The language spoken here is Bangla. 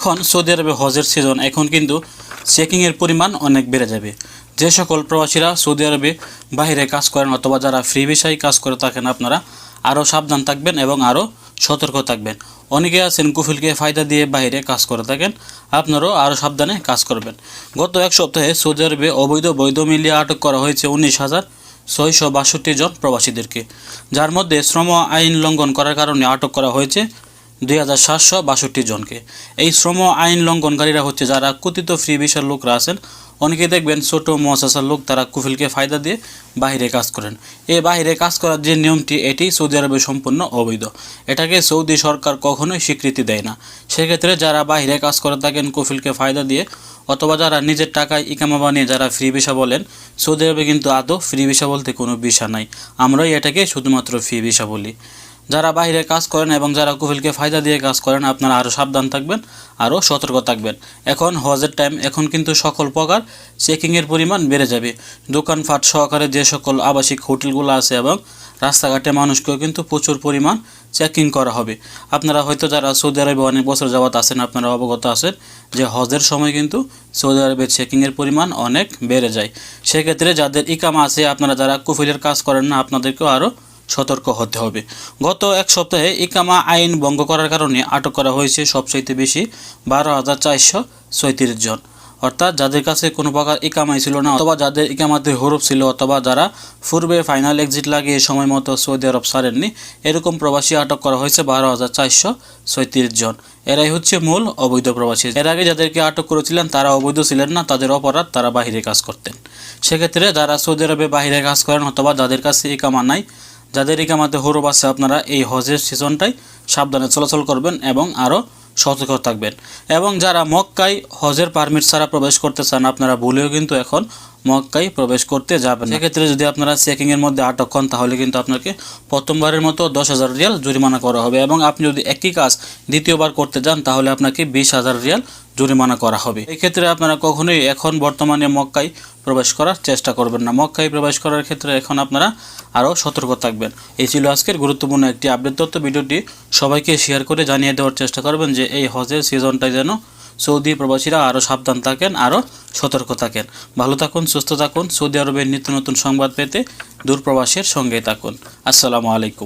এখন সৌদি আরবে হজের সিজন এখন কিন্তু চেকিংয়ের পরিমাণ অনেক বেড়ে যাবে। যে সকল প্রবাসীরা সৌদি আরবে বাইরে কাজ করেন অথবা যারা ফ্রি ভিসায় কাজ করে থাকেন, আপনারা আরও সাবধান থাকবেন এবং আরও সতর্ক থাকবেন। অনেকে আছেন কুফিলকে ফায়দা দিয়ে বাইরে কাজ করে থাকেন, আপনারাও আরও সাবধানে কাজ করবেন। গত এক সপ্তাহে সৌদি আরবে অবৈধ বৈধ মিলিয়ে আটক করা হয়েছে উনিশ হাজার ছয়শো বাষট্টি জন প্রবাসীদেরকে, যার মধ্যে শ্রম আইন লঙ্ঘন করার কারণে আটক করা হয়েছে দুই হাজার সাতশো বাষট্টি জনকে। এই শ্রম আইন লঙ্ঘনকারীরা হচ্ছে যারা কথিত ফ্রি ভিসার লোকরা আছেন অনেকে দেখবেন ছোট মহাশাসার লোক তারা কুফিলকে ফায়দা দিয়ে বাইরে কাজ করেন। এই বাইরে কাজ করার যে নিয়মটি, এটি সৌদি আরবে সম্পূর্ণ অবৈধ। এটাকে সৌদি সরকার কখনোই স্বীকৃতি দেয় না। সেক্ষেত্রে যারা বাইরে কাজ করে থাকেন, কুফিলকে ফায়দা দিয়ে, অথবা যারা নিজের টাকায় ইকামা বানিয়ে যারা ফ্রি ভিসা বলেন, সৌদি আরবে কিন্তু আদৌ ফ্রি ভিসা বলতে কোনো ভিসা নাই। আমরাই এটাকে শুধুমাত্র ফ্রি ভিসা বলি। যারা বাইরে কাজ করেন এবং যারা কুফিলকে ফায়দা দিয়ে কাজ করেন, আপনারা আরও সাবধান থাকবেন আরও সতর্ক থাকবেন। এখন হজের টাইম এখন কিন্তু সকল প্রকার চেকিংয়ের পরিমাণ বেড়ে যাবে। দোকানপাট সহকারে যে সকল আবাসিক হোটেলগুলো আছে এবং রাস্তাঘাটে মানুষকেও কিন্তু প্রচুর পরিমাণ চেকিং করা হবে। আপনারা হয়তো যারা সৌদি আরবে অনেক বছর যাওয়াত আছেন, আপনারা অবগত আছেন যে হজের সময় কিন্তু সৌদি আরবে চেকিংয়ের পরিমাণ অনেক বেড়ে যায়। সেক্ষেত্রে যাদের ইকামা আছে, আপনারা যারা কুফিলের কাজ করেন না, আপনাদেরকেও আরও সতর্ক হতে হবে। গত এক সপ্তাহে ইকামা আইন ভঙ্গ করার কারণে আটক করা হয়েছে সবচাইতে বেশি বারো হাজার চারশো ছয়ত্রিশ জন। অর্থাৎ যাদের কাছে কোনো প্রকার ইকামাই ছিল না, অথবা যাদের ইকামাতে হরফ ছিল, অথবা যারা পূর্বে ফাইনাল এক্সিট লাগিয়ে সময় মতো সৌদি আরব সারেননি এরকম প্রবাসী আটক করা হয়েছে বারো হাজার চারশো ছয়ত্রিশ জন। এরাই হচ্ছে মূল অবৈধ প্রবাসী। এর আগে যাদেরকে আটক করেছিলেন, তারা অবৈধ ছিলেন না, তাদের অপরাধ তারা বাহিরে কাজ করতেন। সেক্ষেত্রে যারা সৌদি আরবে বাহিরে কাজ করেন, অথবা যাদের কাছে ইকামা নাই যাদের ইকামাতে হরব আছে আপনারা এই হজের সিজনটাই সাবধানে চলাচল করবেন এবং আরও সতর্ক থাকবেন। এবং যারা মক্কায় হজের পারমিট ছাড়া প্রবেশ করতে চান, আপনারা ভুলেও কিন্তু এখন মক্কায় প্রবেশ করতে যাবেন। সেক্ষেত্রে যদি আপনারা চেকিংয়ের মধ্যে আটক হন, তাহলে কিন্তু আপনাকে প্রথমবারের মতো দশ হাজার রিয়াল জরিমানা করা হবে এবং আপনি যদি একই কাজ দ্বিতীয়বার করতে যান, তাহলে আপনাকে বিশ হাজার রিয়াল জরিমানা করা হবে। এই ক্ষেত্রে আপনারা কখনোই এখন বর্তমানে মক্কায় প্রবেশ করার চেষ্টা করবেন না। মক্কায় প্রবেশ করার ক্ষেত্রে এখন আপনারা আরও সতর্ক থাকবেন। এই ছিল আজকের গুরুত্বপূর্ণ একটি আপডেট তথ্য। ভিডিওটি সবাইকে শেয়ার করে জানিয়ে দেওয়ার চেষ্টা করবেন যে এই হজের সিজনটাই যেন সৌদি প্রবাসীরা আরও সাবধান থাকেন, আরও সতর্ক থাকেন। ভালো থাকুন, সুস্থ থাকুন। সৌদি আরবের নিত্য নতুন সংবাদ পেতে দূরপ্রবাসের সঙ্গে থাকুন। আসসালামু আলাইকুম।